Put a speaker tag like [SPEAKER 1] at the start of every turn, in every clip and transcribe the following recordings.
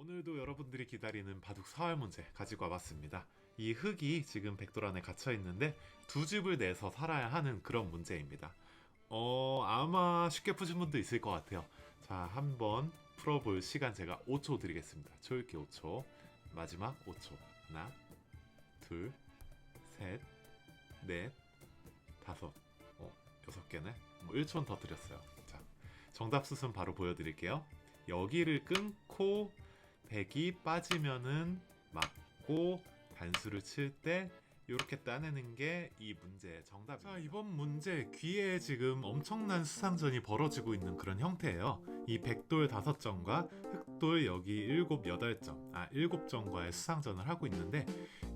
[SPEAKER 1] 오늘도 여러분들이 기다리는 바둑 사활 문제 가지고 와봤습니다. 이 흙이 지금 백돌 안에 갇혀 있는데 두 집을 내서 살아야 하는 그런 문제입니다. 어, 아마 쉽게 푸신 분도 있을 것 같아요. 자, 한번 풀어볼 시간 제가 5초 드리겠습니다. 초읽기 5초. 마지막 5초. 하나, 둘, 셋, 넷, 다섯, 어, 여섯 개네. 뭐 1초는 더 드렸어요. 자, 정답 수순 바로 보여드릴게요. 여기를 끊고 백이 빠지면은 맞고 단수를 칠 때 이렇게 따내는 게 이 문제의 정답입니다. 자, 이번 문제 귀에 지금 엄청난 수상전이 벌어지고 있는 그런 형태예요. 이 백돌 다섯 점과 흑돌 여기 일곱 여덟 점, 아 일곱 점과의 수상전을 하고 있는데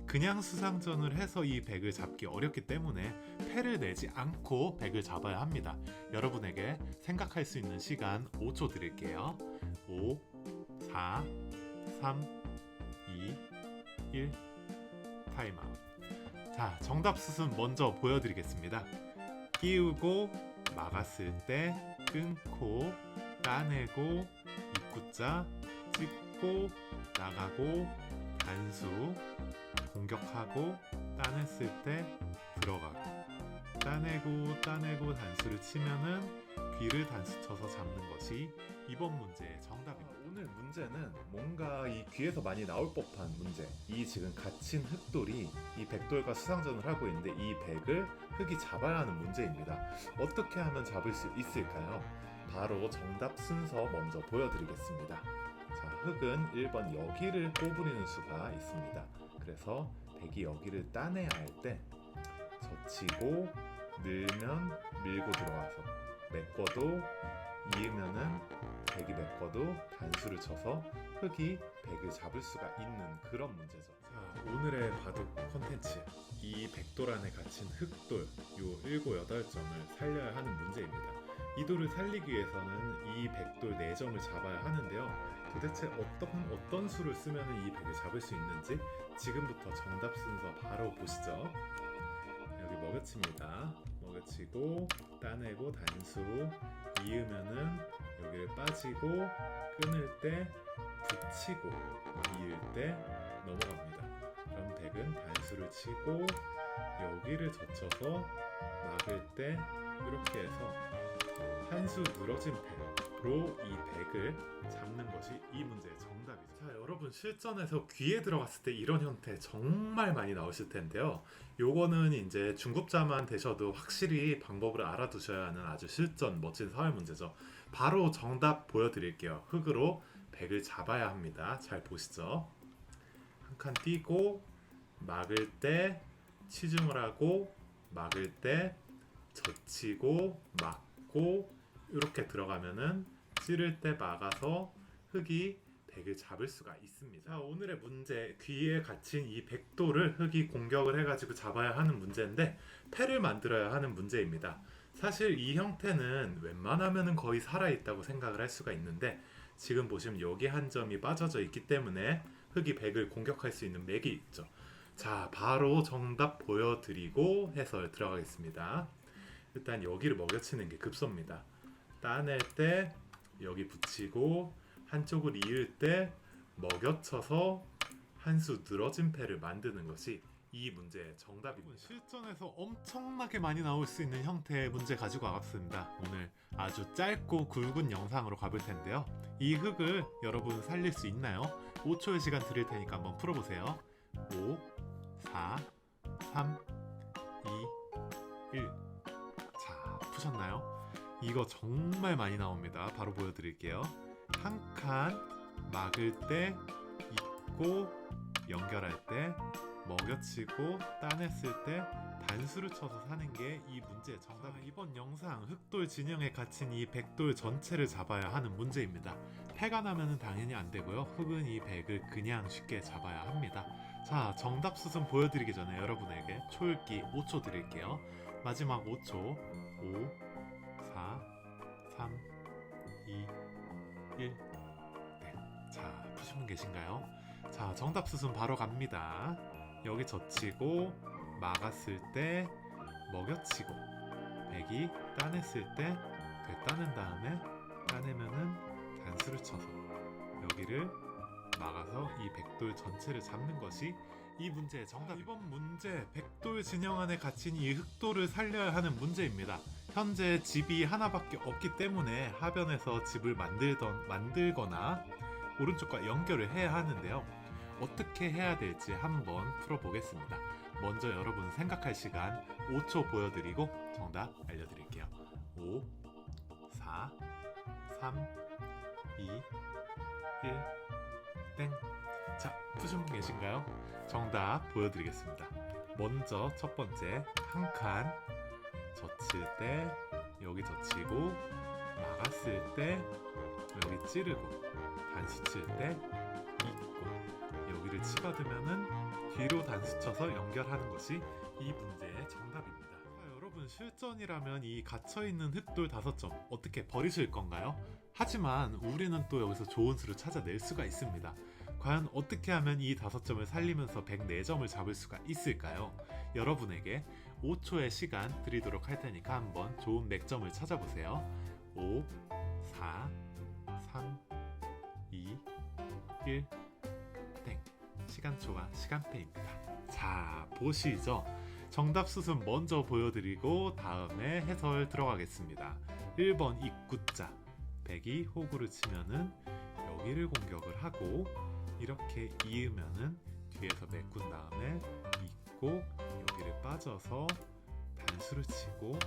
[SPEAKER 1] 그냥 수상전을 해서 이 백을 잡기 어렵기 때문에 패를 내지 않고 백을 잡아야 합니다. 여러분에게 생각할 수 있는 시간 5초 드릴게요. 5, 4, 3, 2, 1 타임아웃. 자, 정답 수순 먼저 보여드리겠습니다. 끼우고 막았을 때 끊고 따내고 입구자 찍고 나가고 단수 공격하고 따냈을 때 들어가고 따내고 따내고 단수를 치면은 귀를 단수 쳐서 잡는 것이 이번 문제의 정답입니다. 오늘 문제는 뭔가 이 귀에서 많이 나올 법한 문제. 이 지금 갇힌 흑돌이 이 백돌과 수상전을 하고 있는데 이 백을 흑이 잡아야 하는 문제입니다. 어떻게 하면 잡을 수 있을까요? 바로 정답 순서 먼저 보여드리겠습니다. 자, 흑은 1번 여기를 꼬부리는 수가 있습니다. 그래서 백이 여기를 따내야 할 때 젖히고 늘면 밀고 들어와서 메꿔도 이으면은 백이 메꿔도 단수를 쳐서 흑이 백을 잡을 수가 있는 그런 문제죠. 자, 오늘의 바둑 콘텐츠 이 백돌 안에 갇힌 흑돌 요 일곱 여덟 점을 살려야 하는 문제입니다. 이 돌을 살리기 위해서는 이 백돌 네 점을 잡아야 하는데요. 도대체 어떤 어떤 수를 쓰면 이 백을 잡을 수 있는지 지금부터 정답 순서 바로 보시죠. 먹여칩니다. 먹여치고 따내고 단수 이으면은 여기를 빠지고 끊을 때 붙이고 이을 때 넘어갑니다. 그럼 백은 단수를 치고 여기를 젖혀서 막을 때 이렇게 해서 한 수 늘어진 패로 이 백을 잡는 것이 이 문제의 정답이죠. 자, 여러분 실전에서 귀에 들어갔을 때 이런 형태 정말 많이 나오실 텐데요. 요거는 이제 중급자만 되셔도 확실히 방법을 알아두셔야 하는 아주 실전 멋진 사회 문제죠. 바로 정답 보여드릴게요. 흙으로 백을 잡아야 합니다. 잘 보시죠. 한 칸 띄고 막을 때 치중을 하고 막을 때 젖히고 막고 이렇게 들어가면은 찌를 때 막아서 흙이 백을 잡을 수가 있습니다. 자, 오늘의 문제 귀에 갇힌 이 백도를 흙이 공격을 해가지고 잡아야 하는 문제인데 패를 만들어야 하는 문제입니다. 사실 이 형태는 웬만하면은 거의 살아 있다고 생각을 할 수가 있는데 지금 보시면 여기 한 점이 빠져져 있기 때문에 흙이 백을 공격할 수 있는 맥이 있죠. 자, 바로 정답 보여드리고 해설 들어가겠습니다. 일단 여기를 먹여치는 게 급소입니다. 따낼 때 여기 붙이고 한쪽을 이을 때 먹여쳐서 한 수 늘어진 패를 만드는 것이 이 문제의 정답입니다. 실전에서 엄청나게 많이 나올 수 있는 형태의 문제 가지고 와봤습니다. 오늘 아주 짧고 굵은 영상으로 가볼 텐데요. 이 흙을 여러분 살릴 수 있나요? 5초의 시간 드릴 테니까 한번 풀어보세요. 5, 4, 3, 2, 1. 자? 이거 정말 많이 나옵니다. 바로 보여드릴게요. 한 칸 막을 때 입고 연결할 때 먹여치고 따냈을 때 단수를 쳐서 사는 게 이 문제의 정답. 이번 영상 흑돌 진영에 갇힌 이 백돌 전체를 잡아야 하는 문제입니다. 패가 나면은 당연히 안 되고요. 흑은 이 백을 그냥 쉽게 잡아야 합니다. 자, 정답 수순 보여드리기 전에 여러분에게 초읽기 5초 드릴게요. 마지막 5초. 5, 4, 3, 2, 1. 네. 자, 푸신 분 계신가요? 자, 정답 수순 바로 갑니다. 여기 젖히고 막았을 때 먹여치고 백이 따냈을 때 되따낸 다음에 따내면은 단수를 쳐서 여기를 막아서 이 백돌 전체를 잡는 것이 이 문제의 정답. 이번 문제 백돌 진영 안에 갇힌 이 흑돌을 살려야 하는 문제입니다. 현재 집이 하나밖에 없기 때문에 하변에서 집을 만들던 만들거나 오른쪽과 연결을 해야 하는데요. 어떻게 해야 될지 한번 풀어보겠습니다. 먼저 여러분 생각할 시간 5초 보여드리고 정답 알려드릴게요. 5, 4, 3, 2, 1, 땡. 자, 푸신 분 계신가요? 정답 보여드리겠습니다. 먼저 첫 번째 한 칸 젖힐 때 여기 젖히고 막았을 때 여기 찌르고 단수 칠때 있고 여기를 치받으면은 뒤로 단수 쳐서 연결하는 것이 이 문제의 정답입니다. 자, 여러분 실전이라면 이 갇혀 있는 흑돌 다섯 점 어떻게 버리실 건가요? 하지만 우리는 또 여기서 좋은 수를 찾아낼 수가 있습니다. 과연 어떻게 하면 이 다섯 점을 살리면서 104점을 잡을 수가 있을까요? 여러분에게 5초의 시간 드리도록 할 테니까 한번 좋은 맥점을 찾아보세요. 5, 4, 3, 2, 1, 땡. 시간초가 시간패입니다. 자, 보시죠. 정답 수순 먼저 보여드리고 다음에 해설 들어가겠습니다. 1번 입구자. 백이 호구를 치면은 여기를 공격을 하고 이렇게 이으면은 뒤에서 메꾼 다음에 입고 여기를 빠져서 단수를 치고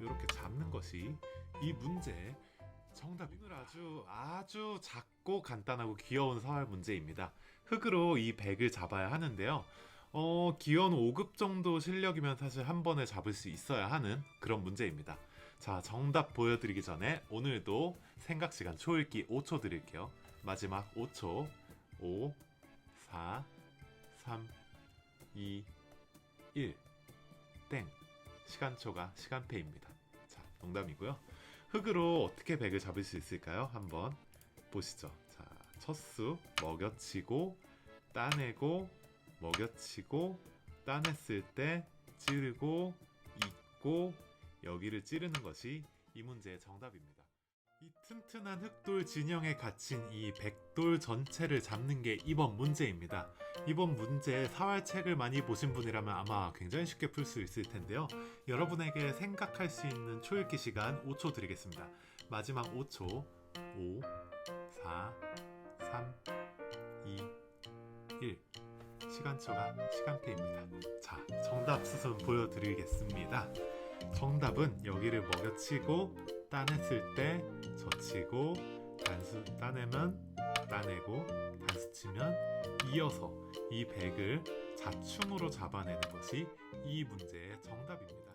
[SPEAKER 1] 이렇게 잡는 것이 이 문제의 정답입니다. 오늘 아주 아주 작고 간단하고 귀여운 사활 문제입니다. 흙으로 이 백을 잡아야 하는데요. 어, 기원 5급 정도 실력이면 사실 한 번에 잡을 수 있어야 하는 그런 문제입니다. 자, 정답 보여드리기 전에 오늘도 생각 시간 초읽기 5초 드릴게요. 마지막 5초. 5, 4, 3, 2, 1. 땡. 시간초가 시간패입니다. 자, 농담이고요. 흙으로 어떻게 백을 잡을 수 있을까요? 한번 보시죠. 자, 첫 수 먹여치고 따내고 먹여치고 따냈을 때 찌르고 잊고 여기를 찌르는 것이 이 문제의 정답입니다. 이 튼튼한 흑돌 진영에 갇힌 이 백돌 전체를 잡는 게 이번 문제입니다. 이번 문제 사활책을 많이 보신 분이라면 아마 굉장히 쉽게 풀 수 있을 텐데요. 여러분에게 생각할 수 있는 초읽기 시간 5초 드리겠습니다. 마지막 5초. 5, 4, 3, 2, 1. 시간초가 시간패입니다. 자, 정답 수순 보여드리겠습니다. 정답은 여기를 먹여치고 따냈을 때 젖히고 단수 따내면 따내고 단수 치면 이어서 이 백을 자충으로 잡아내는 것이 이 문제의 정답입니다.